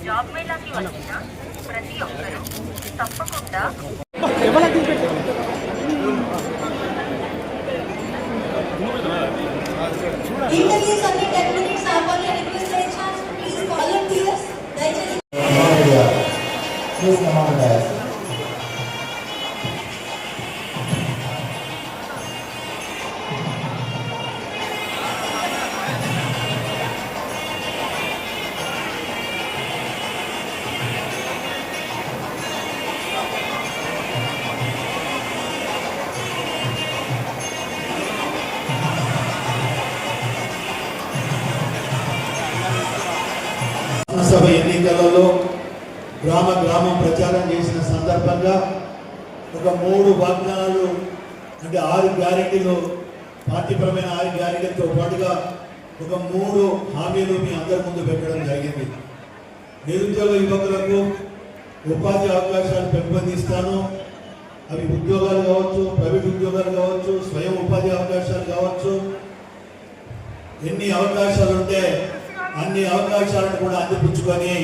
Job మేళాకి వచ్చిన ప్రతి ఒక్కరూ తప్పకుండా ఇంటర్వ్యూస్ అన్ని టెన్ మినిట్స్ అవ్వాలి అని రిక్వెస్ట్ చేయొచ్చు ప్లీజ్ వాలంటీర్స్ దయచేసి నమోదు చేయాలి ప్లీజ్ నమోదు చేయాలి గ్రామ గ్రామం ప్రచారం చేసిన సందర్భంగా ఒక మూడు వాగ్దానాలు అంటే ఆరు గ్యారెంటీలు పార్టీపరమైన ఆరు గ్యారెంటీలతో పాటుగా ఒక మూడు హామీలు మీ అందరి ముందు పెట్టడం జరిగింది. నిరుద్యోగ యువకులకు ఉపాధి అవకాశాలు పెంపొందిస్తాను. అవి ఉద్యోగాలు కావచ్చు ప్రైవేట్ ఉద్యోగాలు కావచ్చు స్వయం ఉపాధి అవకాశాలు కావచ్చు. ఎన్ని అవకాశాలు ఉంటే అన్ని అవకాశాలను కూడా అందిపుచ్చుకొని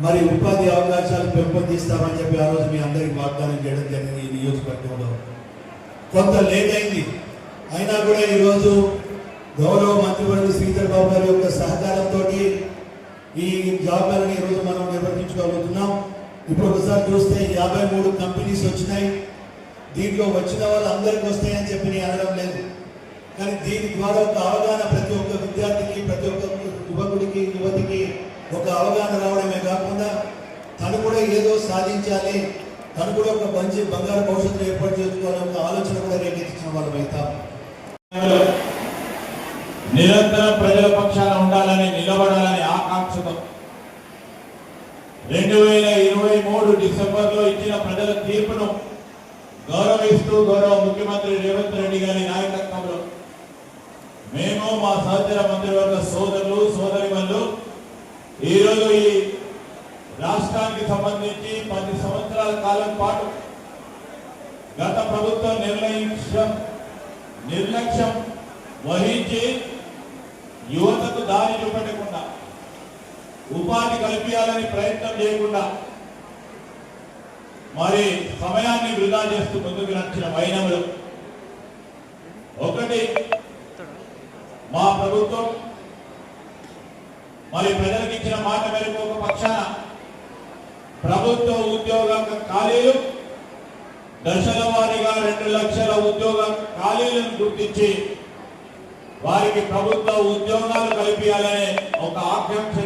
మరి ఉపాధి అవకాశాలు పెంపొందిస్తామని చెప్పి ఆ రోజు మీ అందరికి వాగ్దానం చేయడం జరిగింది ఈ నియోజకవర్గంలో. కొంత లేట్ అయింది. అయినా కూడా ఈరోజు గౌరవ మంత్రివర్గ శ్రీధర్ బాబు గారి యొక్క సహకారంతో ఈ జాబ్ మేళని ఈరోజు మనం నిర్వహించుకోగలుగుతున్నాం ఇప్పుడు ఒకసారి చూస్తే యాభై మూడు కంపెనీస్ వచ్చినాయి. దీంట్లో వచ్చిన వాళ్ళు అందరికి వస్తాయని చెప్పి నేను అనడం లేదు. కానీ దీని ద్వారా ఒక అవగాహన ప్రతి ఒక్క విద్యార్థికి ప్రతి ఒక్క యువకుడికి యువతికి ఒక అవగాహన రావడమే కాకుండా తను కూడా ఏదో సాధించాలి. తను కూడా ఒక మంచి బంగారు భవిష్యత్తులో ఏర్పాటు చేసుకోవాలని ఒక ఆలోచన కూడా రేకెత్తించిన వాళ్ళం అవుతాం నిరంతరం ప్రజల పక్షాన ఉండాలని నిలబడాలని ఆకాంక్షతో రెండు వేల ఇరవై మూడు డిసెంబర్లో ఇచ్చిన ప్రజల తీర్పును గౌరవిస్తూ గౌరవ ముఖ్యమంత్రి రేవంత్ రెడ్డి గారి నాయకత్వంలో మేము మా సహచర మంత్రివర్గ సోదరులు సోదరి ఈరోజు ఈ రాష్ట్రానికి సంబంధించి పది సంవత్సరాల కాలం పాటు గత ప్రభుత్వం నిర్ణయించడం నిర్లక్ష్యం వహించి యువతకు దారి చూపెట్టకుండా ఉపాధి కల్పించాలని ప్రయత్నం చేయకుండా మరి సమయాన్ని వృధా చేస్తూ ముందుకు నచ్చిన వైనములు. ఒకటి మా ప్రభుత్వం మరి ప్రజలకు ఇచ్చిన మాట మేరకు ఒక పక్షాన ప్రభుత్వ ఉద్యోగ ఖాళీలు. దశల వారీగా రెండు లక్షల ఉద్యోగ ఖాళీలను గుర్తించి వారికి ప్రభుత్వ ఉద్యోగాలు కల్పించాలనే ఒక ఆకాంక్ష